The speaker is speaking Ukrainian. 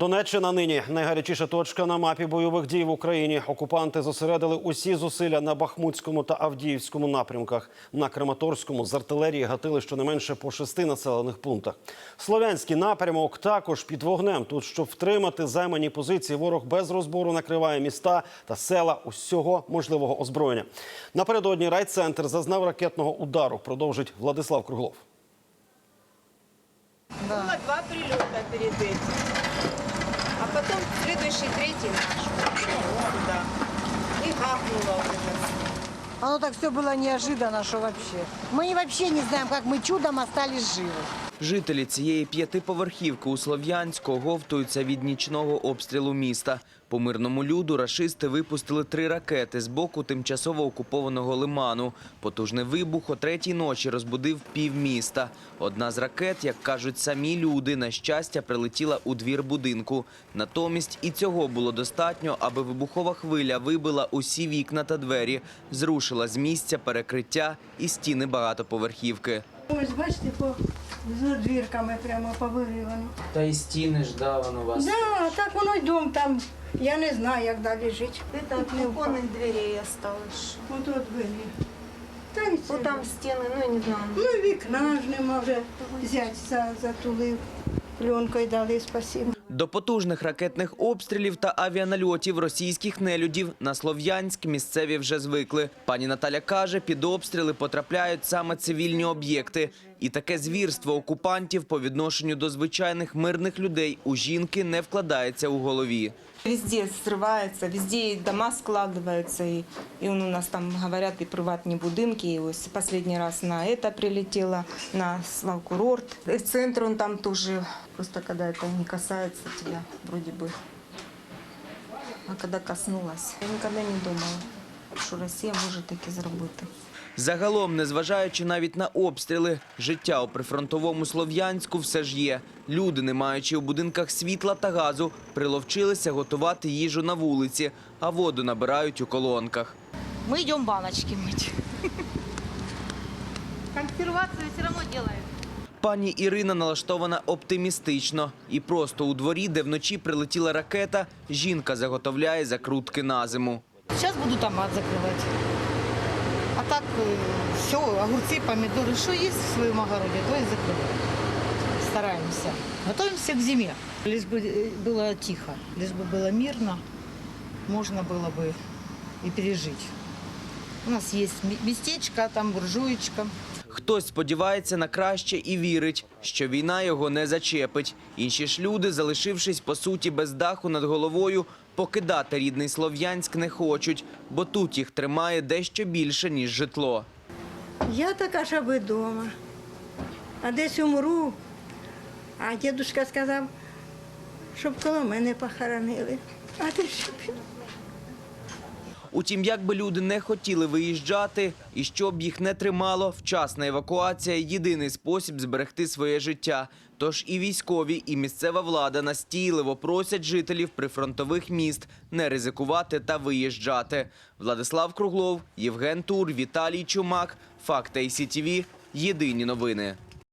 Донеччина нині найгарячіша точка на мапі бойових дій в Україні. Окупанти зосередили усі зусилля на Бахмутському та Авдіївському напрямках. На Краматорському з артилерії гатили щонайменше по шести населених пунктах. Слов'янський напрямок також під вогнем. Тут, щоб втримати займані позиції, ворог без розбору накриває міста та села усього можливого озброєння. Напередодні райцентр зазнав ракетного удару. Продовжить Владислав Круглов. Было два прилета перед Оно так все было неожиданно, что вообще. Мы вообще не знаем, как мы чудом остались живы. Жителі цієї п'ятиповерхівки у Слов'янську оговтуються від нічного обстрілу міста. По мирному люду рашисти випустили три ракети з боку тимчасово окупованого лиману. Потужний вибух о третій ночі розбудив півміста. Одна з ракет, як кажуть самі люди, на щастя, прилетіла у двір будинку. Натомість і цього було достатньо, аби вибухова хвиля вибила усі вікна та двері, зрушила з місця перекриття і стіни багатоповерхівки. Ось бачите, по з двірками прямо повиривано. Та й стіни ж да, воно вас. Да, так воно й дом там. Я не знаю, як далі жити. Это от оконных дверей осталось. От от двері. Та й це. Вот там стены, ну я не знаю. Ну, вікна ж нема вже взять за, затулив. Пленкою дали, спасибо. До потужних ракетних обстрілів та авіанальотів російських нелюдів на Слов'янськ місцеві вже звикли. Пані Наталя каже, під обстріли потрапляють саме цивільні об'єкти. І таке звірство окупантів по відношенню до звичайних мирних людей у жінки не вкладається у голові. Везде срывается, везде и дома складываются, и, и он у нас там говорят и приватные будинки. И вот последний раз на это прилетело, на Славкурорт. И в центр он там тоже, просто когда это не касается тебя, вроде бы. А когда коснулась, я никогда не думала, что Россия может таки зробити. Загалом, незважаючи навіть на обстріли, життя у прифронтовому Слов'янську все ж є. Люди, не маючи у будинках світла та газу, приловчилися готувати їжу на вулиці, а воду набирають у колонках. Мы идем баночки мыть. Консервацию все равно делают. Пані Ірина налаштована оптимістично. І просто у дворі, де вночі прилетіла ракета, жінка заготовляє закрутки на зиму. Сейчас буду томат закрывать. А так все, огурцы, помидоры, что есть в своем огороде, то и закрываем. Стараемся. Готовимся к зиме. Лишь бы э, было тихо, лишь бы было мирно, можно было бы и пережить. У нас есть ме- местечко, там буржуечка. Хтось сподівається на краще і вірить, що війна його не зачепить. Інші ж люди, залишившись по суті без даху над головою, покидати рідний Слов'янськ не хочуть, бо тут їх тримає дещо більше, ніж житло. Я така, щоб вдома. А десь умру. А дідусь сказав, щоб коло мене похоронили. А ти що? Утім, як би люди не хотіли виїжджати, і щоб їх не тримало, вчасна евакуація – єдиний спосіб зберегти своє життя. Тож і військові, і місцева влада настійливо просять жителів прифронтових міст не ризикувати та виїжджати. Владислав Круглов, Євген Тур, Віталій Чумак, Факт ICTV. Єдині новини.